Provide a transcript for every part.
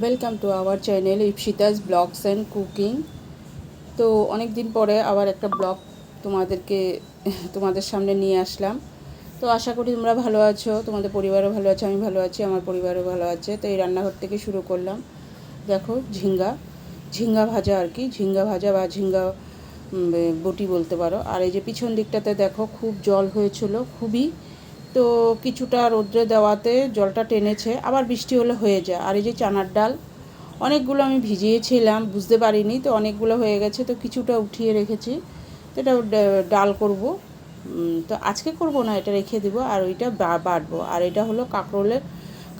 Welcome to our channel Ipsita's blogs and cooking তো অনেক দিন পরে আবার একটা ব্লগ তোমাদেরকে, তোমাদের সামনে নিয়ে আসলাম। তো আশা করি তোমরা ভালো আছো, তোমাদের পরিবারও ভালো আছে, আমি ভালো আছি, আমার পরিবারও ভালো আছে। তো এই রান্নাঘর থেকে শুরু করলাম। দেখো, ঝিঙ্গা ঝিঙ্গা ভাজা আর কি, ঝিঙ্গা ভাজা বা ঝিঙ্গা বটি বলতে পারো। আর এই যে পিছন দিকটাতে দেখো, খুব জল হয়েছিল, খুবই তো কিছুটা রোদ্রে দেওয়াতে জলটা টেনেছে, আবার বৃষ্টি হলে হয়ে যায়। আর এই যে চানার ডাল, অনেকগুলো আমি ভিজিয়েছিলাম, বুঝতে পারিনি, তো অনেকগুলো হয়ে গেছে, তো কিছুটা উঠিয়ে রেখেছি। তো এটা ডাল করব। তো আজকে করব না, এটা রেখে দিব, আর ওইটা বাটবো। আর এটা হলো কাঁকরোলের,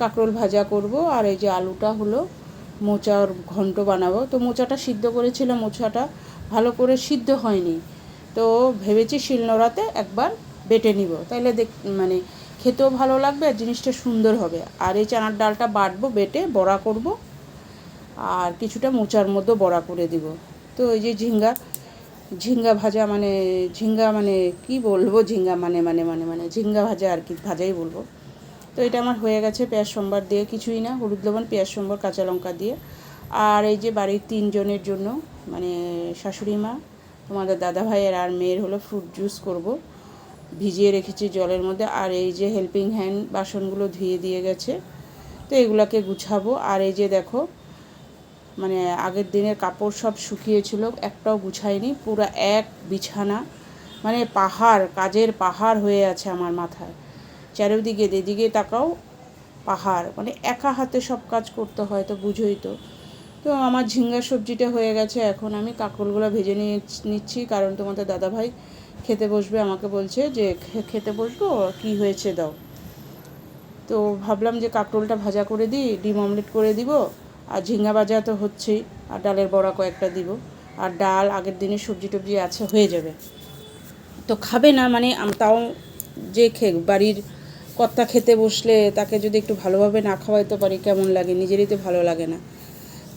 কাঁকরোল ভাজা করব, আর এই যে আলুটা হলো মোচার ঘন্ট বানাবো। তো মোচাটা সিদ্ধ করেছিলাম, মোচাটা ভালো করে সিদ্ধ হয়নি। তো ভেবেছি শিলনোড়াতে একবার বেটে নিব। তাইলে দেখ মানে খেতেও ভালো লাগবে আর জিনিসটা সুন্দর হবে। আর এই চানার ডালটা বাটবো, বেটে বড়া করব, আর কিছুটা মোচার মধ্যে বড়া করে দিব। তো এই যে ঝিঙ্গা ঝিঙ্গা ভাজা মানে ঝিঙ্গা মানে কি বলব? ঝিঙ্গা মানে মানে মানে মানে ঝিঙ্গা ভাজা আর কি, ভাজাই বলব। তো এটা আমার হয়ে গেছে পেঁয়াজ সোমবার দিয়ে কিছুই না, হলুদ লবণ, পেঁয়াজ সোমবার, কাঁচা লঙ্কা দিয়ে। আর এই যে বাড়ির তিনজনের জন্য মানে শাশুড়ি মা, তোমাদের দাদা ভাইয়ের আর মেয়ের হলো ফ্রুট জুস করব। ভিজিয়ে রেখেছি জলের মধ্যে, আর এই যে হেল্পিং হ্যান্ড বাসনগুলো ধুয়ে দিয়ে গেছে, তো এগুলাকে গুছাবো। আর এই যে দেখো মানে আগের দিনের কাপড় সব শুকিয়েছিল, একটাও গুছাইনি, পুরো এক বিছানা মানে পাহাড়, কাজের পাহাড় হয়ে আছে আমার মাথায়। চারিদিকে এদিকে তাকাও, পাহাড় মানে একা হাতে সব কাজ করতে হয়, তো বুঝোই তো। তো আমার ঝিঙ্গা সবজিটা হয়ে গেছে, এখন আমি কাঁকরোলগুলো ভেজে নিয়ে নিচ্ছি, কারণ তোমাদের দাদাভাই খেতে বসবে, আমাকে বলছে যে খেতে বসবো, কি হয়েছে দাও। তো ভাবলাম যে কাঁকরোলটা ভাজা করে দিই, ডিম অমলেট করে দিব, আর ঝিঙ্গা ভাজা তো হচ্ছেই, আর ডালের বড়া কয়েকটা দিব, আর ডাল আগের দিনে সবজি টবজি আছে, হয়ে যাবে। তো খাবে না মানে তাও যে খে, বাড়ির কর্তা খেতে বসলে তাকে যদি একটু ভালোভাবে না খাওয়াইতে পারি, কেমন লাগে? নিজেরই তো ভালো লাগে না।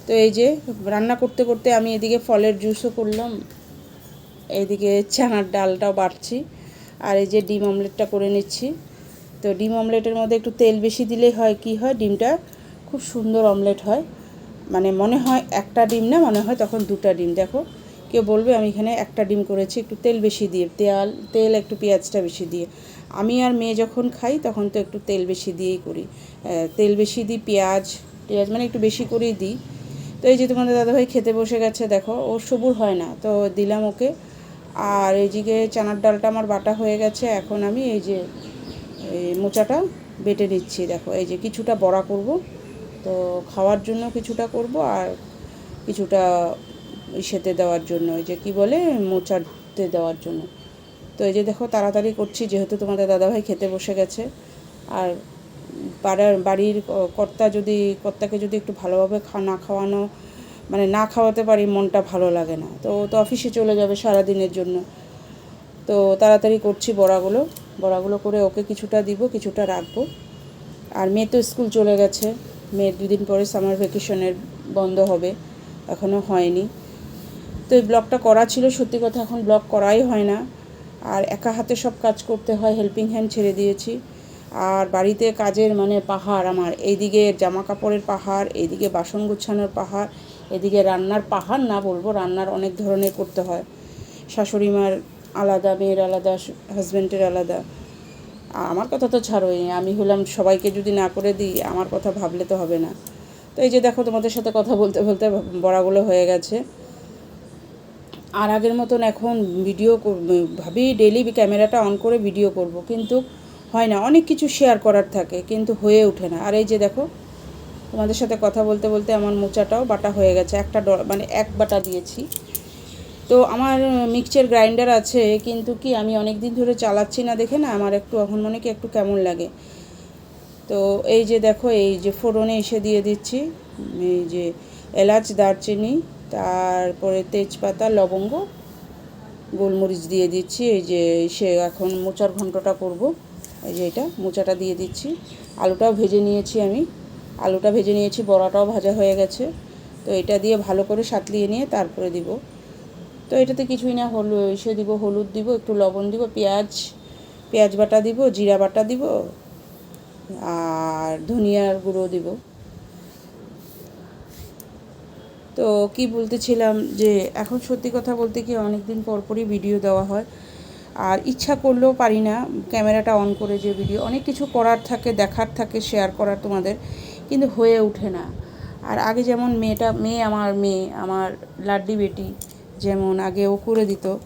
তো এই যে, রান্না করতে করতে আমি এদিকে ফলের জুসও করলাম। এইদিকে চানার ডালটাও বাটছি আর এই যে ডিম অমলেটটা করে নিচ্ছি। তো ডিম অমলেটের মধ্যে একটু তেল বেশি দিলেই হয় কি হয়, ডিমটা খুব সুন্দর অমলেট হয়। মানে মনে হয় একটা ডিম না, মনে হয় তখন দুটা ডিম। দেখো, কেউ বলবে আমি এখানে একটা ডিম করেছি, একটু তেল বেশি দিয়ে, তেল তেল একটু পেঁয়াজটা বেশি দিয়ে। আমি আর মেয়ে যখন খাই তখন তো একটু তেল বেশি দিয়েই করি। তেল বেশি দিই, পেঁয়াজ পেঁয়াজ মানে একটু বেশি করেই দিই। তো এই যে তোমাদের দাদাভাই খেতে বসে গেছে, দেখো, ও সবুর হয় না। তো দিলাম ওকে আর এইদিকে চানার ডালটা আমার বাটা হয়ে গেছে, এখন আমি এই যে, এই মোচাটা বেটে নিচ্ছি। দেখো, এই যে কিছুটা বড়া করব, তো খাওয়ার জন্য কিছুটা করব আর কিছুটা ইসেতে দেওয়ার জন্য ওই যে কি বলে, মোচাতে দেওয়ার জন্য। তো এই যে দেখো, তাড়াতাড়ি করছি, যেহেতু তোমাদের দাদাভাই খেতে বসে গেছে। আর পাড়ার, বাড়ির কর্তা যদি, কর্তাকে যদি একটু ভালোভাবে খা, না খাওয়ানো মানে না খাওয়াতে পারি, মনটা ভালো লাগে না। তো তো অফিসে চলে যাবে সারা দিনের জন্য। তো তাড়াতাড়ি করছি বড়াগুলো। বড়াগুলো করে ওকে কিছুটা দিব, কিছুটা রাখব। আর মেয়ে তো স্কুল চলে গেছে। মেয়ের দুদিন পরে সামার ভ্যাকেশনের বন্ধ হবে। এখনও হয়নি। তো এই ব্লগটা করা ছিল। সত্যি কথা এখন ব্লগ করাই হয় না। আর একা হাতে সব কাজ করতে হয়। হেল্পিং হ্যান্ড ছেড়ে দিয়েছি। আর বাড়িতে কাজের মানে পাহাড় আমার। এইদিকে জামা কাপড়ের পাহাড়, এইদিকে বাসন গুছানোর পাহাড় এদিকে রান্নার পাহাড় না বলব, রান্নার অনেক ধরনের করতে হয়। শাশুড়ি মার আলাদা, মেয়ের আলাদা, হাজব্যান্ডের আলাদা। আমার কথা তো ছাড়োই, আমি হলাম সবাইকে যদি না করে দিই, আমার কথা ভাবলে তো হবে না। তো এই যে দেখো, তোমাদের সাথে কথা বলতে বলতে বড়াগুলো হয়ে গেছে। আর আগের মতন এখন ভিডিও ভাবি ডেলি ক্যামেরাটা অন করে ভিডিও করব, কিন্তু হয় না, অনেক কিছু শেয়ার করার থাকে, কিন্তু হয়ে ওঠে না। আর এই যে দেখো তোমাদের সাথে কথা বলতে বলতে আমার মোচাটাও বাটা হয়ে গেছে। একটা মানে এক বাটা দিয়েছি। তো আমার মিক্সচার গ্রাইন্ডার আছে, কিন্তু কি আমি অনেক দিন ধরে চালাচ্ছি না দেখে না, আমার একটু এখন মনে কি একটু কেমন লাগে। তো এই যে দেখো, এই যে ফোড়নে এসে দিয়ে দিচ্ছি, এই যে এলাচ, দারচিনি, তারপরে তেজপাতা, লবঙ্গ, গোলমরিচ দিয়ে দিচ্ছি। এই যে সে এখন মোচার ঘন্টটা করব। এই যে এটা, মোচাটা দিয়ে দিচ্ছি। আলুটাও ভেজে নিয়েছি আমি। আলুটা ভেজে নিয়েছি, বড়াটাও ভাজা হয়ে গেছে। তো এটা দিয়ে ভালো করে সাতলিয়ে নিয়ে তারপরে দিব। তো এটাতে কিছুই না, হলু এসে দিব, হলুদ দিব, একটু লবণ দিব, পেঁয়াজ পেঁয়াজ বাটা দিব, জিরা বাটা দিব, আর ধনিয়ার গুঁড়ো দিব। তো কি বলতেছিলাম যে, এখন সত্যি কথা বলতে কি অনেক দিন পর পরই ভিডিও দেওয়া হয়। আর ইচ্ছা করলেও পারি না, ক্যামেরাটা অন করে যে ভিডিও অনেক কিছু করার থাকে, দেখার থাকে শেয়ার করার তোমাদের। কিন্তু হয়ে ওঠে না। আর আগে যেমন মেয়েটা, মেয়ে আমার মেয়ে, আমার লাড্ডি বেটি যেমন আগে ও করে দিত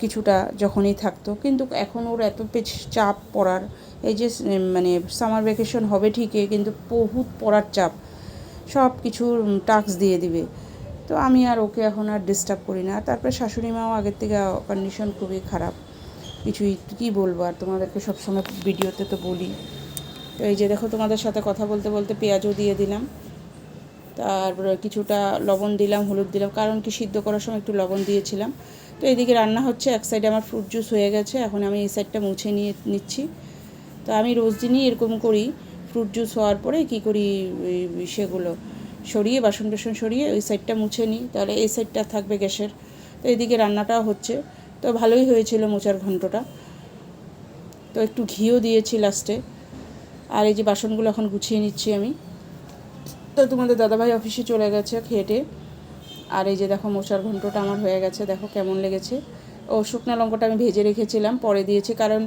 কিছুটা যখনই থাকতো। কিন্তু এখন ওর এত পেছ- চাপ পড়ার, এই যে মানে সামার ভ্যাকেশন হবে ঠিকই, কিন্তু বহুত পড়ার চাপ। সব কিছুর টাস্ক দিয়ে দিবে। তো আমি আর ওকে এখন আর ডিস্টার্ব করি না। তারপরে শাশুড়ি মাও আগের থেকে কন্ডিশন খুবই খারাপ। কিছুই কী বলব আর তোমাদেরকে সবসময় ভিডিওতে তো বলি। তো এই যে দেখো তোমাদের সাথে কথা বলতে বলতে পেঁয়াজও দিয়ে দিলাম। তারপরে কিছুটা লবণ দিলাম, হলুদ দিলাম, কারণ কি সিদ্ধ করার সময় একটু লবণ দিয়েছিলাম। তো এদিকে রান্না হচ্ছে, এক সাইডে আমার ফ্রুট জুস হয়ে গেছে, এখন আমি এই সাইডটা মুছে নিয়ে নিচ্ছি। তো আমি রোজ দিনই এরকম করি ফ্রুট জুস হওয়ার পরে কি করি সেগুলো সরিয়ে, বাসন টাসন সরিয়ে ওই সাইডটা মুছে নিই, তাহলে এই সাইডটা থাকবে গ্যাসের। তো এদিকে রান্নাটাও হচ্ছে। তো ভালোই হয়েছিল মোচার ঘন্টটা। তো একটু ঘিও দিয়েছি লাস্টে আর এই যে বাসনগুলো এখন গুছিয়ে নিচ্ছি আমি। তো তোমাদের দাদাভাই অফিসে চলে গেছে খেটে। আর এই যে দেখো মোচার ঘন্টটা আমার হয়ে গেছে, দেখো কেমন লেগেছে। ও শুকনো লঙ্কাটা আমি ভেজে রেখেছিলাম, পরে দিয়েছি কারণ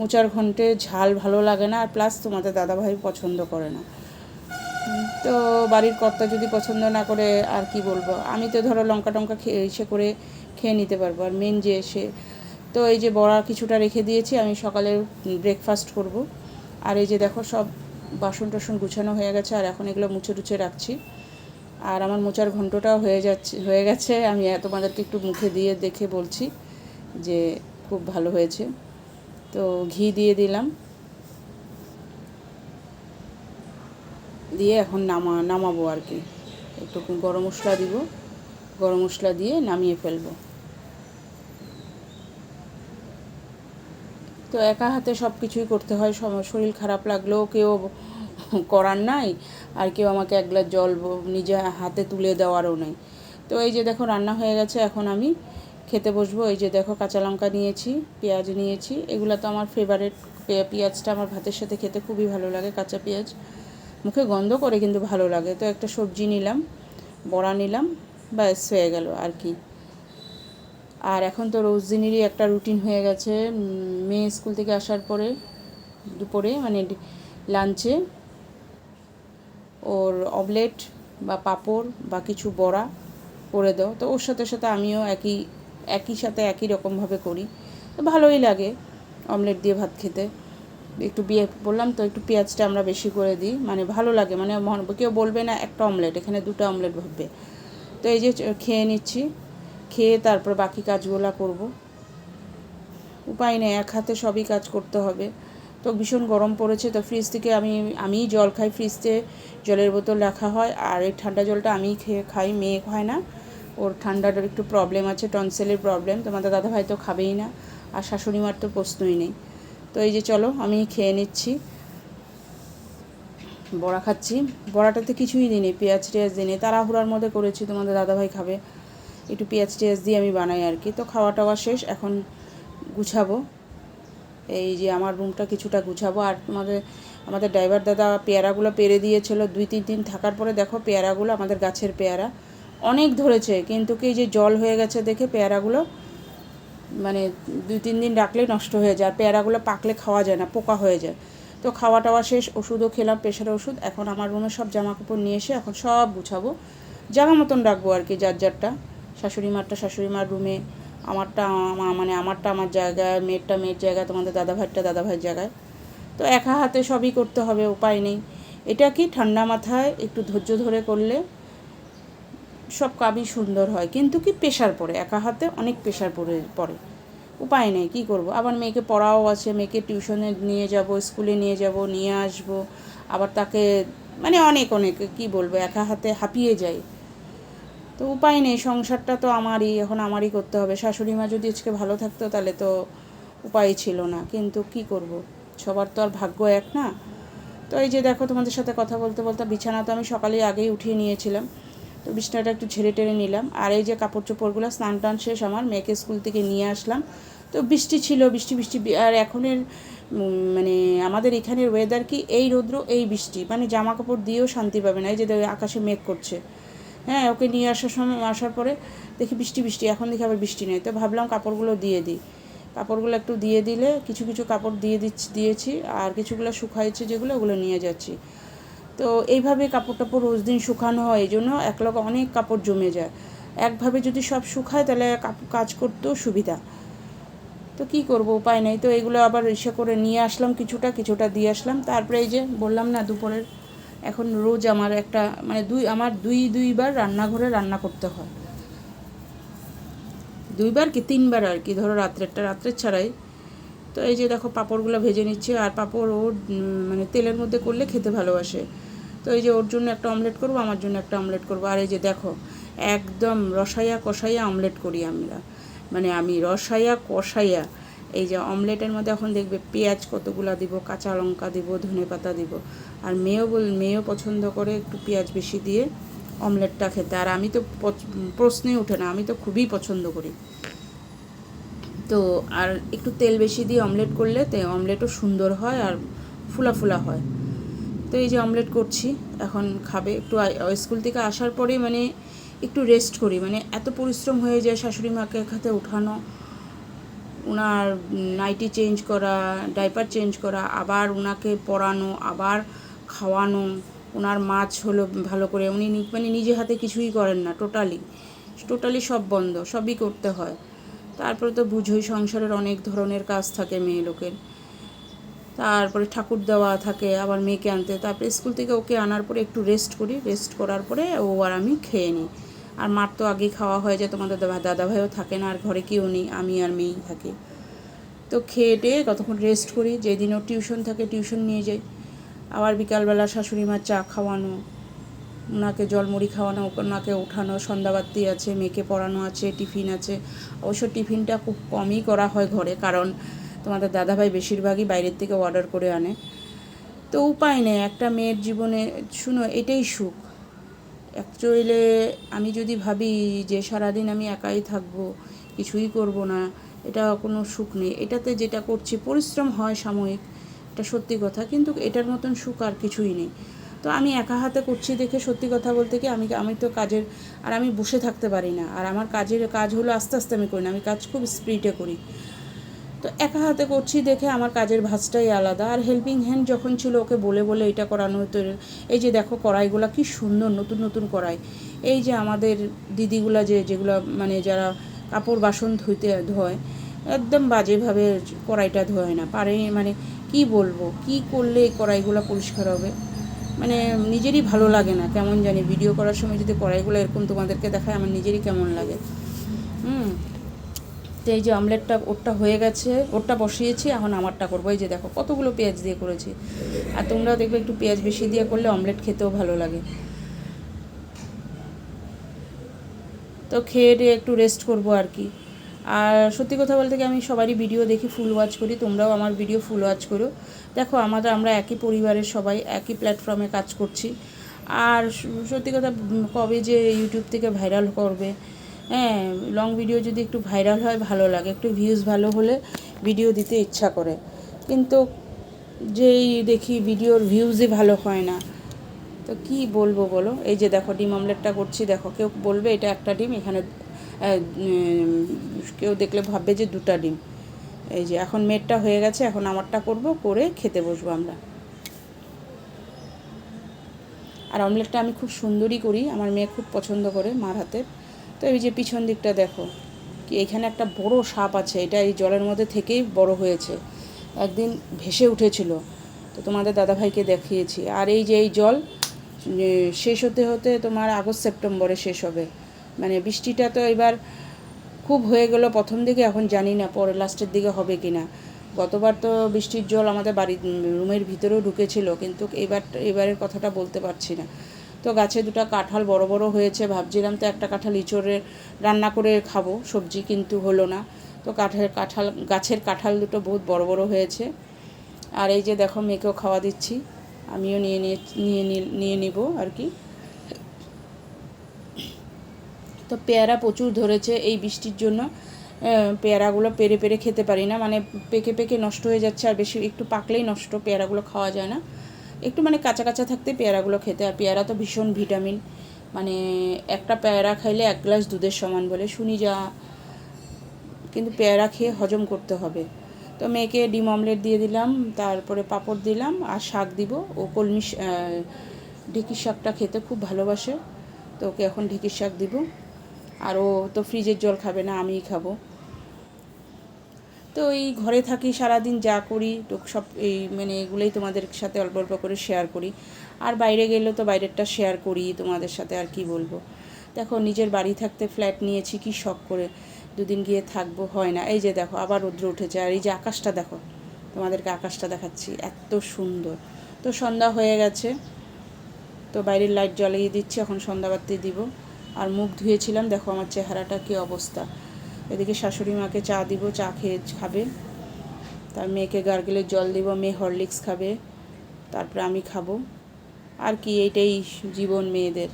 মোচার ঘন্টে ঝাল ভালো লাগে না, আর প্লাস তোমাদের দাদাভাই পছন্দ করে না। তো বাড়ির কর্তা যদি পছন্দ না করে, আর কি বলব? আমি তো ধরো লঙ্কা টঙ্কা খেয়ে ইসে করে খেয়ে নিতে পারব, আর মেন যে সে তো এই যে বড়া কিছুটা রেখে দিয়েছি, আমি সকালে ব্রেকফাস্ট করব। আর এই যে দেখো সব বাসন টাসন গুছানো হয়ে গেছে, আর এখন এগুলো মুছে টুছে রাখছি। আর আমার মোচার ঘন্টটাও হয়ে যাচ্ছে, হয়ে গেছে। আমি তোমাদেরকে একটু মুখে দিয়ে দেখে বলছি যে খুব ভালো হয়েছে। তো ঘি দিয়ে দিলাম। দিয়ে এখন নামা, নামাবো আর কি। একটু গরম মশলা দিব, গরম মশলা দিয়ে নামিয়ে ফেলব। তো একা হাতে সব কিছুই করতে হয় শরীর খারাপ লাগলেও কেউ করার নাই, আর কেউ আমাকে এক গ্লাস জল নিজে হাতে তুলে দেওয়ারও নেই। তো এই যে দেখো রান্না হয়ে গেছে, এখন আমি খেতে বসবো। এই যে দেখো কাঁচা লঙ্কা নিয়েছি, পেঁয়াজ নিয়েছি, এগুলো তো আমার ফেভারেট পেঁয়াজটা আমার ভাতের সাথে খেতে খুবই ভালো লাগে, কাঁচা পেঁয়াজ। মুখে গন্ধ করে কিন্তু ভালো লাগে। তো একটা সবজি নিলাম, বড়া নিলাম, ব্যাস হয়ে গেল আর কি। আর এখন তো রোজ দিনেরই একটা রুটিন হয়ে গেছে। মেয়ে স্কুল থেকে আসার পরে দুপুরে মানে লাঞ্চে ওর অমলেট বা পাপড় বা কিছু বড়া করে দাও। তো ওর সাথে সাথে আমিও একই একই সাথে একই রকমভাবে করি। তো ভালোই লাগে অমলেট দিয়ে ভাত খেতে। একটু বিয়ে, বললাম তো একটু পেঁয়াজটা আমরা বেশি করে দিই। মানে ভালো লাগে মন- কেউ বলবে না একটা অমলেট, এখানে দুটো অমলেট ভাববে। তো এই যে, খেয়ে নিচ্ছি। খেয়ে তারপর বাকি কাজগুলো করব। উপায় নেই, এক হাতে সবই কাজ করতে হবে। তো ভীষণ গরম পড়েছে, তো ফ্রিজ থেকে আমি, আমিই জল খাই। ফ্রিজতে জলের বোতল রাখা হয়, আর এই ঠান্ডা জলটা আমিই খেয়ে খাই, মেয়ে খায় না। ওর ঠান্ডাটার একটু প্রবলেম আছে, টনসেলের প্রবলেম তোমাদের দাদাভাই তো খাবেই না, আর শাশুড়ি মার তো প্রশ্নই নেই। তো এই যে চলো আমি খেয়ে নিচ্ছি। বড়া খাচ্ছি। বড়াটাতে কিছুই দিনে পেঁয়াজ টেয়াজ দিই তাড়াহুড়ার মধ্যে করেছি, তোমাদের দাদাভাই খাবে। একটু পেঁয়াজ টেয়াজ দিয়ে আমি বানাই আর কি। তো খাওয়া টাওয়া শেষ, এখন গুছাবো। এই যে আমার রুমটা কিছুটা গুছাবো। আর তোমাদের, আমাদের ড্রাইভার দাদা পেয়ারাগুলো পেরে দিয়েছিল দুই তিন দিন থাকার পরে। দেখো পেয়ারাগুলো আমাদের গাছের পেয়ারা। অনেক ধরেছে, কিন্তু কি যে জল হয়ে গেছে দেখে পেয়ারাগুলো মানে দুই তিন দিন রাখলেই নষ্ট হয়ে যায়। আর পেয়ারাগুলো পাকলে খাওয়া যায় না, পোকা হয়ে যায়। তো খাওয়া টাওয়া শেষ, ওষুধও খেলাম, প্রেশারের ওষুধ। এখন আমার রুমে সব জামা কাপড় নিয়ে এসে এখন সব গুছাবো। জামা মতন রাখব আর কি, যার যারটা। শাশুড়ি মারটা শাশুড়ি মার রুমে আমারটা আমা- মানে আমারটা আমার জায়গায়, মেয়েরটা মেয়ের জায়গায়, তোমাদের দাদা ভাইয়েরটা দাদা ভাইয়ের জায়গায়। তো একা হাতে সবই করতে হবে, উপায় নেই। এটা কি ঠান্ডা মাথায় একটু ধৈর্য ধরে করলে সব কাজই সুন্দর হয়, কিন্তু কি প্রেশার পড়ে? একা হাতে অনেক প্রেশার পড়ে পড়ে। উপায় নেই, কী করব? আবার মেয়েকে পড়াও আছে, মেয়েকে টিউশনে নিয়ে যাব স্কুলে নিয়ে যাব, নিয়ে আসব। আবার তাকে মানে অনেক অনেক, কি বলব? একা হাতে হাঁপিয়ে যায় তো উপায় নেই, সংসারটা তো আমারই, এখন আমারই করতে হবে। শাশুড়ি মা যদি আজকে ভালো থাকতো তাহলে তো উপায় ছিল না, কিন্তু কি করব? সবার তো আর ভাগ্য এক না। তো এই যে দেখো তোমাদের সাথে কথা বলতে বলতে বিছানা তো আমি সকালেই আগেই উঠিয়ে নিয়েছিলাম। তো বিছানাটা একটু ঝেড়ে টেড়ে নিলাম। আর এই যে কাপড় চোপড়গুলো, স্নান টান শেষ আমার, মেয়েকে স্কুল থেকে নিয়ে আসলাম। তো বৃষ্টি ছিল, বৃষ্টি বৃষ্টি আর এখনের মানে আমাদের এখানের ওয়েদার কি? এই রৌদ্র, এই বৃষ্টি। মানে জামা কাপড় দিয়েও শান্তি পাবে না। এই যে আকাশে মেঘ করছে। হ্যাঁ ওকে নিয়ে আসার সময়, আসার পরে দেখি বৃষ্টি বৃষ্টি। এখন দেখি আবার বৃষ্টি নেই। তো ভাবলাম কাপড়গুলো দিয়ে দিই। কাপড়গুলো একটু দিয়ে দিলে কিছু কিছু কাপড় দিয়ে দিচ্ছি, দিয়েছি আর কিছুগুলো শুকাইছে যেগুলো, ওগুলো নিয়ে যাচ্ছি। তো এইভাবে কাপড় টাপড় রোজ দিন শুকানো হয়। এই জন্য এক লগে অনেক কাপড় জমে যায়। একভাবে যদি সব শুকায় তাহলে কাজ করতেও সুবিধা। তো কি করব, উপায় নেই। তো এগুলো আবার ইসে করে নিয়ে আসলাম কিছুটা কিছুটা দিয়ে আসলাম। তারপরে এই যে বললাম না, দুপুরের এখন রোজ আমার একটা মানে দুই, আমার দুই, দুইবার রান্নাঘরে রান্না করতে হয়। দুইবার কি তিনবার আর কি, ধরো রাত্রেরটা, রাত্রের ছাড়াই। তো এই যে দেখো পাঁপড়গুলো ভেজে নিচ্ছে, আর পাঁপড় ওর মানে তেলের মধ্যে করলে খেতে ভালোবাসে। তো এই যে ওর জন্য একটা অমলেট করব, আমার জন্য একটা অমলেট করব। আর এই যে দেখো, একদম রসাইয়া কষাইয়া অমলেট করি আমরা। মানে আমি রসাইয়া কষাইয়া, এই যে অমলেটের মধ্যে এখন দেখবে পেঁয়াজ কতগুলা দিব, কাঁচা লঙ্কা দিব ধনে পাতা দিব। আর মেয়েও বল, মেয়েও পছন্দ করে একটু পেঁয়াজ বেশি দিয়ে অমলেটটা খেতে। আর আমি তো প্রশ্নই ওঠে না, আমি তো খুবই পছন্দ করি। তো আর একটু তেল বেশি দিয়ে অমলেট করলে তে, অমলেটও সুন্দর হয় আর ফুলা ফুলা হয়। তো এই যে অমলেট করছি, এখন খাবে। একটু স্কুল থেকে আসার পরে মানে একটু রেস্ট করি। মানে এত পরিশ্রম হয়ে যায় শাশুড়ি মাকে খাতে উঠানো ওনার নাইটি চেঞ্জ করা ডাইপার চেঞ্জ করা, আবার ওনাকে পরানো, আবার খাওয়ানো, ওনার মাছ হলো ভালো করে, উনি মানে নিজে হাতে কিছুই করেন না টোটালি টোটালি সব বন্ধ, সবই করতে হয়। তারপরে তো বুঝোই সংসারের অনেক ধরনের কাজ থাকে মেয়ে লোকের। তারপরে ঠাকুর দেওয়া থাকে, আবার মেয়েকে আনতে। তারপরে স্কুল থেকে ওকে আনার পরে একটু রেস্ট করি রেস্ট করার পরে ও আর আমি খেয়ে নিই। আর মার তো আগেই খাওয়া হয়ে যায় তোমাদের দাদা, দাদাভাইও থাকে না, আর ঘরে কেউ নেই, আমি আর মেয়েই থাকি। তো খেয়ে টেয়ে কতক্ষণ রেস্ট করি, যেদিনও টিউশন থাকে টিউশন নিয়ে যাই। আবার বিকালবেলা শাশুড়ি মার চা খাওয়ানো ওনাকে জলমুড়ি খাওয়ানো ওনাকে ওঠানো সন্ধ্যাবাতি আছে, মেয়েকে পড়ানো আছে, টিফিন আছে। অবশ্য টিফিনটা খুব কমই করা হয় ঘরে, কারণ তোমাদের দাদাভাই বেশিরভাগই বাইরের থেকে অর্ডার করে আনে। তো উপায় নেই, একটা মেয়ের জীবনে, শুনো, এটাই সুখ। অ্যাকচুয়ালি আমি যদি ভাবি যে সারাদিন আমি একাই থাকব, কিছুই করব না, এটা কোনো সুখ নেই। এটাতে যেটা করছি, পরিশ্রম হয় সাময়িক। এটা সত্যি কথা, কিন্তু এটার মতন সুখ আর কিছুই নেই। তো আমি একা হাতে করছি দেখে সত্যি কথা বলতে কি আমি আমি তো কাজের, আর আমি বসে থাকতে পারি না। আর আমার কাজের কাজ হলো আস্তে আস্তে আমি করি না, আমি কাজ খুব স্পিডে করি। তো একা হাতে করছি দেখে আমার কাজের ভাঁজটাই আলাদা। আর হেল্পিং হ্যান্ড যখন ছিল ওকে বলে বলে এটা করানো হতো। এই যে দেখো কড়াইগুলো কি সুন্দর, নতুন নতুন কড়াই। এই যে আমাদের দিদিগুলা যে, যেগুলো মানে যারা কাপড় বাসন ধুইতে ধোয়, একদম বাজেভাবে কড়াইটা ধোয় না। পারে মানে কি বলব? কি করলে এই কড়াইগুলো পরিষ্কার হবে? মানে নিজেরই ভালো লাগে না, কেমন জানি। ভিডিও করার সময় যদি কড়াইগুলো এরকম তোমাদেরকে দেখায়, আমার নিজেরই কেমন লাগে। হুম? তো এই যে অমলেটটা ওরটা হয়ে গেছে, ওরটা বসিয়েছি, এখন আমারটা করব। এই যে দেখো, কতগুলো পেঁয়াজ দিয়ে করেছি। আর তোমরাও দেখবে একটু পেঁয়াজ বেশি দিয়ে করলে অমলেট খেতেও ভালো লাগে। তো খেয়ে একটু রেস্ট করব আর কি। আর সত্যি কথা বলতে কি আমি সবারই ভিডিও দেখি ফুল ওয়াচ করি, তোমরাও আমার ভিডিও ফুল ওয়াচ করো। দেখো, আমাদের, আমরা একই পরিবারের সবাই একই প্ল্যাটফর্মে কাজ করছি। আর সত্যি কথা কবে যে ইউটিউব থেকে ভাইরাল করবে হ্যাঁ লং ভিডিও যদি একটু ভাইরাল হয়, ভালো লাগে। একটু ভিউজ ভালো হলে ভিডিও দিতে ইচ্ছা করে। কিন্তু যেই দেখি ভিডিওর ভিউজই ভালো হয় না, তো কি বলব বলো? এই যে দেখো, ডিম অমলেটটা করছি, দেখো, কেউ বলবে এটা একটা ডিম, এখানে কেউ দেখলে ভাববে যে দুটা ডিম। এই যে এখন মেটটা হয়ে গেছে, এখন আমারটা করব, করে খেতে বসবো আমরা। আর অমলেটটা আমি খুব সুন্দরই করি, আমার মেয়ে খুব পছন্দ করে মার হাতের। তো এই যে পিছন দিকটা দেখো, কি এখানে একটা বড় সাপ আছে, এটা এই জলের মধ্যে থেকেই বড় হয়েছে। একদিন ভেসে উঠেছিল, তো তোমাদের দাদাভাইকে দেখিয়েছি। আর এই যে এই জল শেষ হতে হতে তোমার আগস্ট সেপ্টেম্বরে শেষ হবে। মানে বৃষ্টিটা তো এবার খুব হয়ে গেল প্রথম দিকে, এখন জানি না পরে লাস্টের দিকে হবে কি না গতবার তো বৃষ্টির জল আমাদের বাড়ির রুমের ভিতরেও ঢুকেছিল, কিন্তু এবার, এবারের কথাটা বলতে পারছি না। তো গাছে দুটো কাঁঠাল বড় বড় হয়েছে, ভাবছিলাম তো একটা কাঁঠাল ইঁচড়ে রান্না করে খাব, সবজি কিন্তু হলো না। তো কাঠের কাঁঠাল, গাছের কাঁঠাল দুটো বহুত বড় বড় হয়েছে। আর এই যে দেখো, মেয়েকেও খাওয়া দিচ্ছি, আমিও নিয়ে নিয়ে নিয়ে নিব আর কি। তো পেয়ারা প্রচুর ধরেছে এই বৃষ্টির জন্য। পেয়ারাগুলো পেরে পেরে খেতে পারি না। মানে পেকে পেকে নষ্ট হয়ে যাচ্ছে আর বেশি একটু পাকলেই নষ্ট, পেয়ারাগুলো খাওয়া যায় না। একটু মানে কাঁচা কাঁচা থাকতে পেয়ারাগুলো খেতে আর পেয়ারা তো ভীষণ ভিটামিন। মানে একটা পেয়ারা খাইলে এক গ্লাস দুধের সমান বলে। শুনি যা, কিন্তু পেয়ারা খেয়ে হজম করতে হবে। তো মেয়েকে ডিম অমলেট দিয়ে দিলাম, তারপরে পাঁপড় দিলাম আর শাক দিব। ও কলমি ঢেঁকির শাকটা খেতে খুব ভালোবাসে। তো ওকে এখন ঢেঁকির শাক দিব। আর ও তো ফ্রিজের জল খাবে না, আমিই খাব। তো এই ঘরে থাকি সারাদিন যা করি সব এই মানে এগুলোই তোমাদের সাথে অল্প অল্প করে শেয়ার করি। আর বাইরে গেলেও তো বাইরেরটা শেয়ার করি, তোমাদের সাথে আর কি বলব। দেখো, নিজের বাড়ি থাকতে ফ্ল্যাট নিয়েছি, কি শখ করে দুদিন গিয়ে থাকব, হয় না। এই যে দেখো, আবার রৌদ্র উঠেছে, আর এই যে আকাশটা দেখো, তোমাদেরকে আকাশটা দেখাচ্ছি, এত সুন্দর। তো সন্ধ্যা হয়ে গেছে, তো বাইরের লাইট জ্বালিয়ে দিচ্ছি, এখন সন্ধ্যাবাতি দিব। আর মুখ ধুয়েছিলাম। দেখো আমার চেহারাটা কী অবস্থা। এদিকে শাশুড়ি মাকে চা দিব, চা খেয়ে খাবে। তার মেয়েকে গার্গেলের জল দিব, মেয়ে হরলিক্স খাবে। তারপরে আমি খাব। আর কি, এইটাই জীবন মেয়েদের।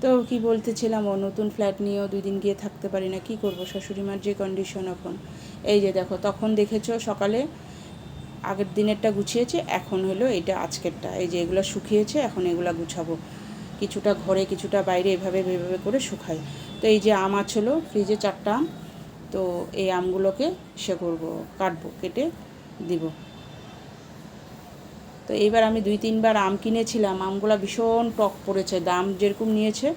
তো কি বলতেছিলাম, ও নতুন ফ্ল্যাট নিয়েও দুই দিন গিয়ে থাকতে পারি না। কি করব? শাশুড়ি মার যে কন্ডিশন এখন। এই যে দেখো, তখন দেখেছ সকালে আগের দিনেরটা গুছিয়েছে, এখন হলো এটা আজকেরটা। এই যে এগুলো শুকিয়েছে, এখন এগুলো গুছাবো। কিছুটা ঘরে, কিছুটা বাইরে এভাবে এভাবে করে শুকাই। তো এই যে আম হলো ফ্রিজে চারটা আম, তো এই আমগুলোকে সে করব, কাটবো, কেটে দিব। তো এইবার আমি দুই, তিনবার আম কিনেছিলাম, আমগুলো ভীষণ টক পড়েছে, দাম যেরকম নিয়েছে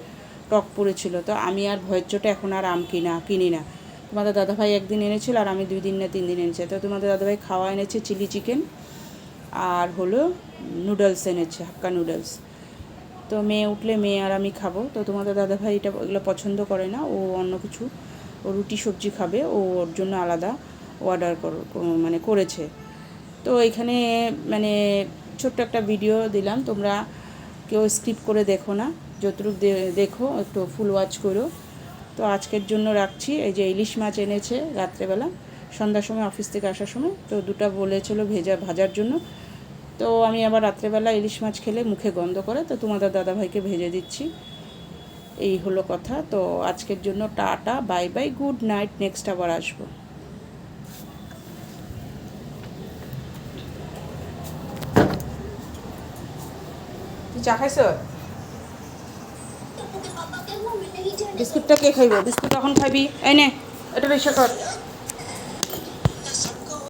টক পড়েছিল। তো আমি আর ভয়ের চোটে এখন আর আম কিনা, কিনি না। তোমাদের দাদাভাই একদিন এনেছিল আর আমি দুই দিন না তিন দিন এনেছে। তো তোমাদের দাদাভাই খাওয়া এনেছে চিলি চিকেন, আর হলো নুডলস এনেছে, হাক্কা নুডলস। তো মেয়ে উঠলে মেয়ে আর আমি খাব। তো তোমাদের দাদাভাই এটা এগুলো পছন্দ করে না। ও অন্য কিছু। ও রুটি সবজি খাবে। ও ওর জন্য আলাদা অর্ডার মানে করেছে। তো এখানে মানে ছোট্ট একটা ভিডিও দিলাম। তোমরা কেউ স্কিপ করে দেখো না। যতটুকু দেখো, একটু ফুল ওয়াচ করো। তো আজকের জন্য রাখছি। এই যে ইলিশ মাছ এনেছে রাত্রেবেলা। সন্ধ্যার সময় অফিস থেকে আসার সময়। তো দুটো বলেছিল ভেজা, ভাজার জন্য। তো আমি আবার রাত্রেবেলা ইলিশ মাছ খেলে মুখে গন্ধ করে, তো তোমাদের দাদাভাইকে ভেজে দিচ্ছি। এই হলো কথা। তো আজকের জন্য tata, bye bye, good night, next আবার আসব। চা খাইছ? বিস্কুটটা কে খাইব? বিস্কুট এখন খাবি এই নে, এটা বেশি কর।